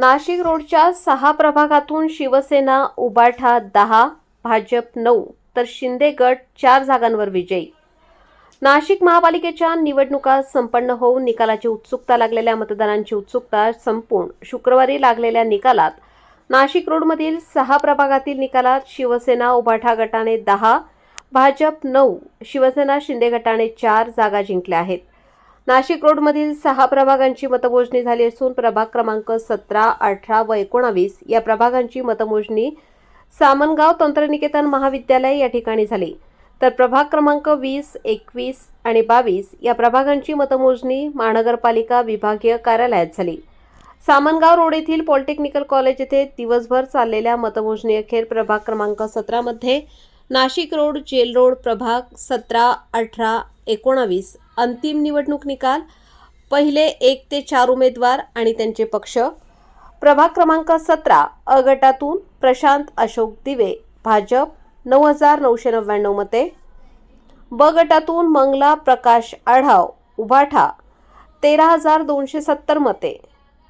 नाशिक रोडच्या सहा प्रभागातून शिवसेना उबाठा दहा भाजप नऊ तर शिंदे गट चार जागांवर विजयी. नाशिक महापालिकेच्या निवडणुका संपन्न होऊन निकालाची उत्सुकता लागलेल्या मतदारांची उत्सुकता संपून शुक्रवारी लागलेल्या निकालात नाशिक रोडमधील सहा प्रभागातील निकालात शिवसेना उबाठा गटाने दहा भाजप नऊ शिवसेना शिंदे गटाने चार जागा जिंकल्या आहेत. नाशिक रोडमधील सहा प्रभागांची मतमोजणी झाली असून प्रभाग क्रमांक सतरा अठरा व एकोणावीस या प्रभागांची मतमोजणी सामनगाव तंत्रनिकेतन महाविद्यालय या ठिकाणी झाली. तर प्रभाग क्रमांक वीस एकवीस आणि बावीस या प्रभागांची मतमोजणी महानगरपालिका विभागीय कार्यालयात झाली. सामनगाव रोड येथील पॉलिटेक्निकल कॉलेज येथे दिवसभर चाललेल्या मतमोजणी अखेर प्रभाग क्रमांक सतरामध्ये नाशिक रोड जेल रोड प्रभाग सतरा अठरा एकोणावीस अंतिम निवडणूक निकाल पहिले एक ते चार उमेदवार आणि त्यांचे पक्ष. प्रभाग क्रमांक सतरा अ गटातून प्रशांत अशोक दिवे भाजप नऊ हजार नऊशे नव्याण्णव मते. ब गटातून मंगला प्रकाश आढाव उभाठा तेरा हजार दोनशे सत्तर मते.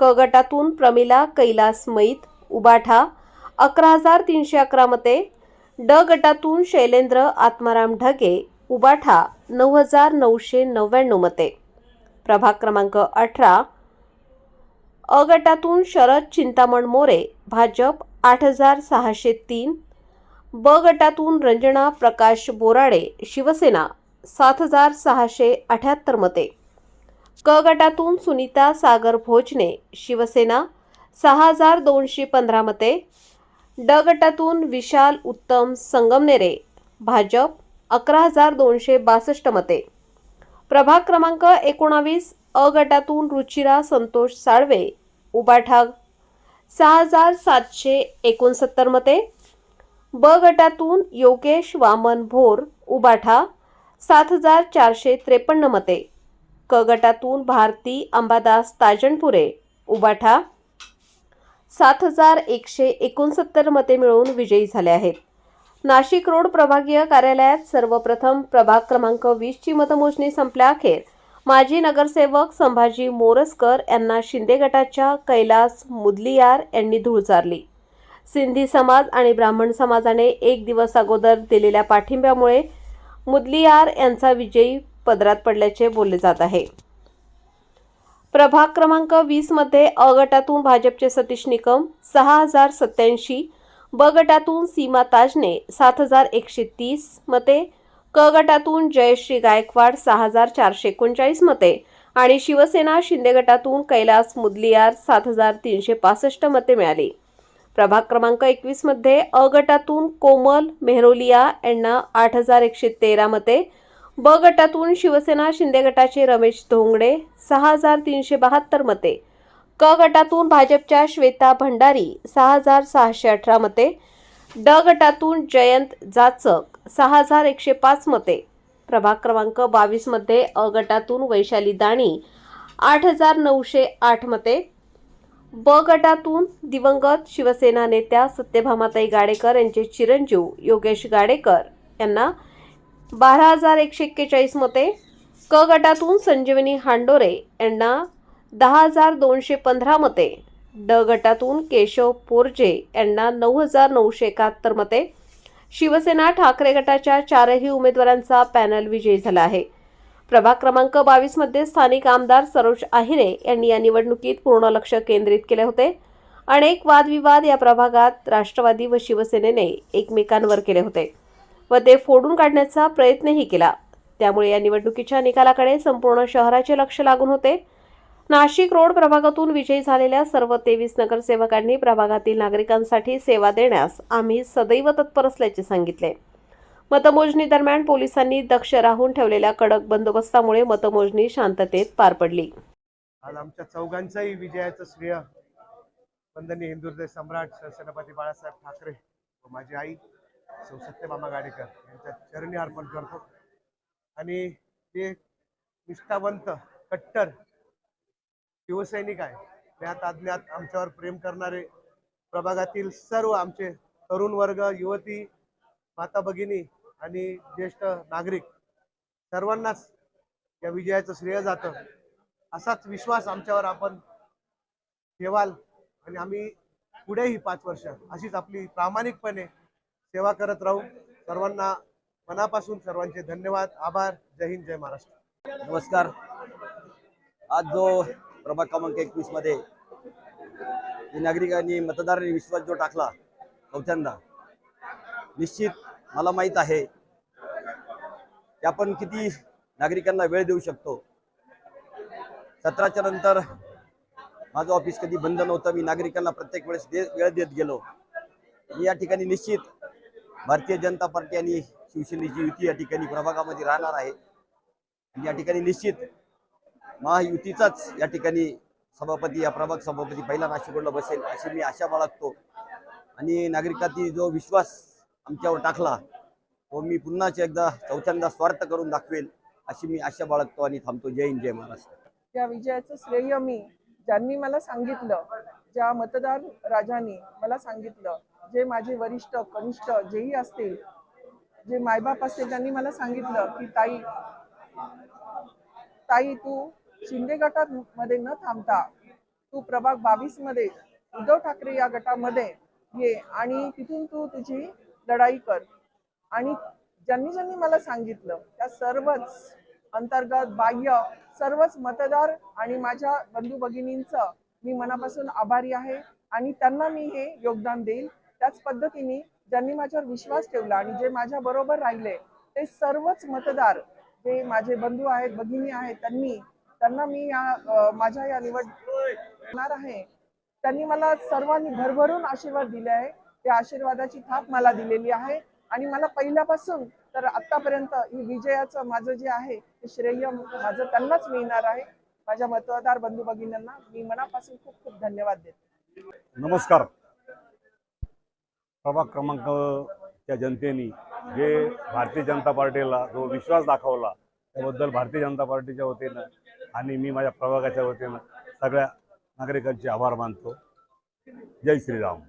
क गटातून प्रमिला कैलास मैत उबाठा अकरा हजार तीनशे अकरा मते. ड गटातून शैलेंद्र आत्माराम ढगे उबाठा नऊ हजार नऊशे नव्याण्णव मते. प्रभाग क्रमांक अठरा. अ गटातून शरद चिंतामण मोरे भाजप आठ हजार सहाशे तीन. ब गटातून रंजना प्रकाश बोराडे शिवसेना सात हजार सहाशे अठ्याहत्तर मते. क गटातून सुनीता सागर भोजने शिवसेना सहा हजार दोनशे पंधरा मते. ड गटातून विशाल उत्तम संगमनेरे भाजप अकरा हजार दोनशे बासष्ट मते. प्रभाग क्रमांक एकोणावीस अ गटातून रुचिरा संतोष साळवे उबाठा सहा हजार सातशे एकोणसत्तर मते. ब गटातून योगेश वामन भोर उबाठा सात हजार चारशे त्रेपन्न मते. क गटातून भारती अंबादास ताजणपुरे उबाठा सात हजार एकशे एकोणसत्तर मते मिळवून विजयी झाले आहेत. नाशिक रोड प्रभागीय कार्यालयात सर्वप्रथम प्रभाग क्रमांक वीसची मतमोजणी संपल्याअखेर माजी नगरसेवक संभाजी मोरसकर यांना शिंदे गटाच्या कैलास मुदलियार यांनी धूळ चारली. सिंधी समाज आणि ब्राह्मण समाजाने एक दिवस अगोदर दिलेल्या पाठिंब्यामुळे मुदलियार यांचा विजयी पदरात पडल्याचे बोलले जात आहे. प्रभाग क्रमांक वीसमध्ये अ गटातून भाजपचे सतीश निकम सहा हजार सत्याऐंशी ब गटातून सीमा ताजने सात हजार एकशे तीस मते क गटातून जयश्री गायकवाड सहा हजार चारशे एकोणचाळीस मते आणि शिवसेना शिंदे गटातून कैलास मुदलियार सात हजार तीनशे पासष्ट मते मिळाली. प्रभाग क्रमांक एकवीसमध्ये अ गटातून कोमल मेहरोलिया यांना आठ हजार एकशे तेरा मते ब गटातून शिवसेना शिंदे गटाचे रमेश धोंगडे सहा हजार तीनशे बहात्तर मते क गटातून भाजपच्या श्वेता भंडारी सहा हजार सहाशे अठरा मते ड गटातून जयंत जाचक सहा हजार एकशे पाच मते. प्रभाग क्रमांक बावीसमध्ये अ गटातून वैशाली दाणी आठ हजार नऊशे आठ मते ब गटातून दिवंगत शिवसेना नेत्या सत्यभामाताई गाडेकर यांचे चिरंजीव योगेश गाडेकर यांना बारा हजार एकशे एक्केचाळीस मते क गटातून संजीवनी हांडोरे यांना दहा हजार दोनशे पंधरा मते. ड गटातून केशव पोरजे यांना नऊ हजार नऊशे एकाहत्तर मते. शिवसेना ठाकरे गटाच्या चारही उमेदवारांचा पॅनल विजयी झाला आहे. प्रभाग क्रमांक बावीसमध्ये स्थानिक आमदार सरोज आहिरे यांनी या निवडणुकीत पूर्ण लक्ष केंद्रित केले होते. अनेक वादविवाद या प्रभागात राष्ट्रवादी व शिवसेनेने एकमेकांवर केले होते व ते फोडून काढण्याचा प्रयत्नही केला. त्यामुळे या निवडणुकीच्या निकालाकडे संपूर्ण शहराचे लक्ष लागून होते. नाशिक रोड प्रभागातून विजयी झालेल्या सर्व तेवीस नगरसेवकांनी प्रभागातील नागरिकांसाठी सेवा देण्यास आम्ही सदैव तत्पर असल्याचे सांगितले. मतमोजणी दरम्यान पोलिसांनी दक्ष राहून ठेवलेल्या कडक बंदोबस्तामुळे मतमोजणी शांततेत पार पडली. आज आमच्या चौघांचाही विजयाचं श्रेय वंदनीय हिंदुहृदय सम्राट सेनापती बाळासाहेब ठाकरे व माझी आई सौ सत्यमामा गाडेकर यांच्या चरणी अर्पण करतो. आणि ते निष्ठावंत कट्टर शिवसैनिक आहे. ज्ञात अज्ञात आमच्यावर प्रेम करणारे प्रभागातील सर्व आमचे तरुण वर्ग युवती माता भगिनी आणि ज्येष्ठ नागरिक सर्वांनाच या विजयाचं श्रेय जातं. असाच विश्वास आमच्यावर आपण ठेवाल आणि आम्ही पुढेही पाच वर्ष अशीच आपली प्रामाणिकपणे सेवा करत राहू. सर्वांना मनापासून सर्वांचे धन्यवाद आभार. जय हिंद जय महाराष्ट्र. नमस्कार. आज जो प्रभाग क्रमांक एकवीसमध्ये नागरिकांनी मतदारांनी विश्वास जो टाकला चौथ्यांदा निश्चित मला माहीत आहे की आपण किती नागरिकांना वेळ देऊ शकतो. सतराच्या नंतर माझं ऑफिस कधी बंद नव्हतं मी नागरिकांना प्रत्येक वेळेस दे वेळ देत गेलो. मी या ठिकाणी निश्चित भारतीय जनता पार्टी आणि शिवसेनेची युती या ठिकाणी प्रभागामध्ये राहणार आहे. या ठिकाणी निश्चित महायुतीचाच या ठिकाणी सभापती या प्रभाग सभापती पहिला नाशिक बसेल अशी मी आशा बाळगतो. आणि नागरिकांनी जो विश्वास आमच्यावर टाकला तो मी पुन्हाच एकदा चौथ्यांदा स्वार्थ करून दाखवेल अशी मी आशा बाळगतो आणि थांबतो. जय हिंद जय महाराष्ट्र. या विजयाचं श्रेय मी ज्यांनी मला सांगितलं ज्या मतदार राजांनी मला सांगितलं जे माझे वरिष्ठ कनिष्ठ जेही असतील जे मायबाप असतील त्यांनी मला सांगितलं की ताई ताई तू शिंदे गटात मध्ये न थांबता तू प्रभाग बावीसमध्ये उद्धव ठाकरे या गटामध्ये ये आणि तिथून तू तुझी लढाई कर. आणि ज्यांनी ज्यांनी मला सांगितलं त्या सर्वच अंतर्गत बाह्य सर्वच मतदार आणि माझ्या बंधू भगिनींचं मी मनापासून आभारी आहे आणि त्यांना मी हे योगदान देईल. त्याच पद्धतीने ज्यांनी माझ्यावर विश्वास ठेवला आणि जे माझ्या बरोबर राहिले ते सर्वच मतदार जे माझे बंधू आहेत भगिनी आहेत त्यांनी त्यांना मी या माझ्या या निवड होणार आहे. त्यांनी मला सर्वांनी भरभरून आशीर्वाद दिले आहे. त्या आशीर्वादाची थाप मला दिलेली आहे. आणि मला पहिल्यापासून तर आतापर्यंत ही विजयाचं माझं जे आहे ते श्रेय माझं त्यांनाच मिळणार आहे. माझ्या मतदार बंधू भगिनींना मी मनापासून खूप खूप धन्यवाद देते. नमस्कार. प्रभाग क्रमांक त्या जनतेने जे भारतीय जनता पार्टीला जो विश्वास दाखवला त्याबद्दल भारतीय जनता पार्टीच्या वतीनं आणि मी माझ्या प्रभागाच्या वतीनं सगळ्या नागरिकांचे आभार मानतो. जय श्रीराम.